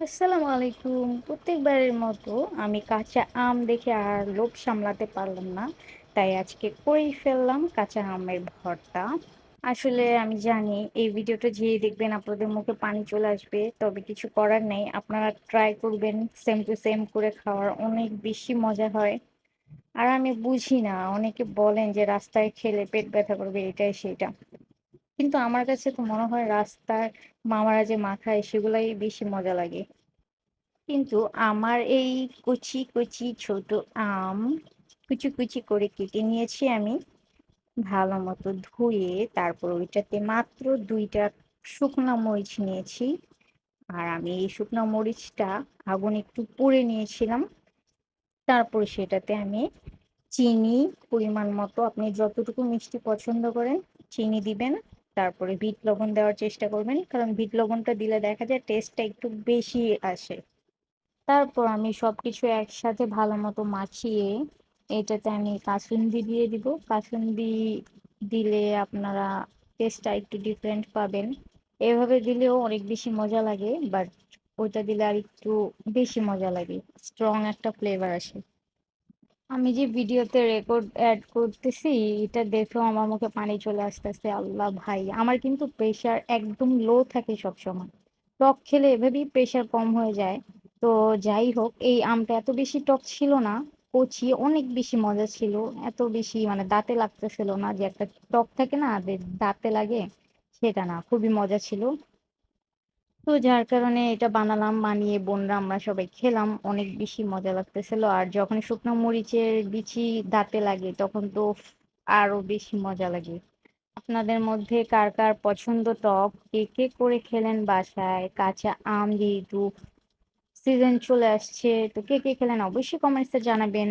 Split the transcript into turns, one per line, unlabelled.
আসসালামু আলাইকুম প্রত্যেকবারের মতো আমি কাঁচা আম দেখে আর লোভ সামলাতে পারলাম না। তাই আজকে করেই ফেললাম কাঁচা আমের ভর্তা। আসলে আমি জানি এই ভিডিওটা যে দেখবেন আপনাদের মুখে পানি চলে আসবে, তবে কিছু করার নেই। আপনারা ট্রাই করবেন সেম টু সেম করে খাওয়ার, অনেক বেশি মজা হয়। আর আমি বুঝি না, অনেকে বলেন যে রাস্তায় খেলে পেট ব্যথা করবে, এটাই সেটা। কিন্তু আমার কাছে তো মনে হয় রাস্তার মামারা যে মাখায় সেগুলাই বেশি মজা লাগে। কিন্তু আমার এই কুচি কুচি ছোট আম কুচি কুচি করে কেটে নিয়েছি আমি। ভালো মতো ধুয়ে তারপর ওইটাতে মাত্র দুইটা শুকনো মরিচ নিয়েছি। আর আমি এই শুকনো মরিচটা আগুন একটু পুড়ে নিয়েছিলাম। তারপর সেটাতে আমি চিনি, পরিমাণ মতো, আপনি যতটুকু মিষ্টি পছন্দ করেন, চিনি দিবেন। তারপরে বিট লবণ দেওয়ার চেষ্টা করবেন, কারণ বিট লবণটা দিলে দেখা যায় টেস্টটা একটু বেশি আসে। তারপর আমি সব কিছু একসাথে ভালো মতো মাখিয়ে এটাতে আমি কাসুন্দি দিয়ে দিব। কাসুন্দি দিলে আপনারা টেস্টটা একটু ডিফারেন্ট পাবেন। এভাবে দিলেও অনেক বেশি মজা লাগে বাট ওইটা দিলে আর একটু বেশি মজা লাগে স্ট্রং একটা ফ্লেভার আসে। আমি যে ভিডিওতে রেকর্ড অ্যাড করতেছি, এটা দেখেও আমার মুখে পানি চলে আসতেছে, আল্লাহ ভাই। আমার কিন্তু প্রেশার একদম লো থাকে সবসময়। টক খেলে এভাবেই প্রেশার কম হয়ে যায়। তো যাই হোক, এই আমটা এত বেশি টক ছিল না, কচি অনেক বেশি মজা ছিল, এত বেশি মানে দাঁতে লাগতেছিল না যে একটা টক থাকে না দাঁতে লাগে, সেটা না, খুবই মজা ছিল। তো যার কারণে এটা বানালাম, বানিয়ে বোনরা আমরা সবাই খেলাম। অনেক বেশি মজা লাগতেছিল। আর যখন শুকনো মরিচের বিচি দাঁতে লাগে, তখন তো আরও বেশি মজা লাগে। আপনাদের মধ্যে কার কার পছন্দ টক? কে কে করে খেলেন বাসায়? কাঁচা আম যেহেতু সিজন চলে আসছে, তো কে কে খেলেন? অবশ্যই কমেন্টসে জানাবেন।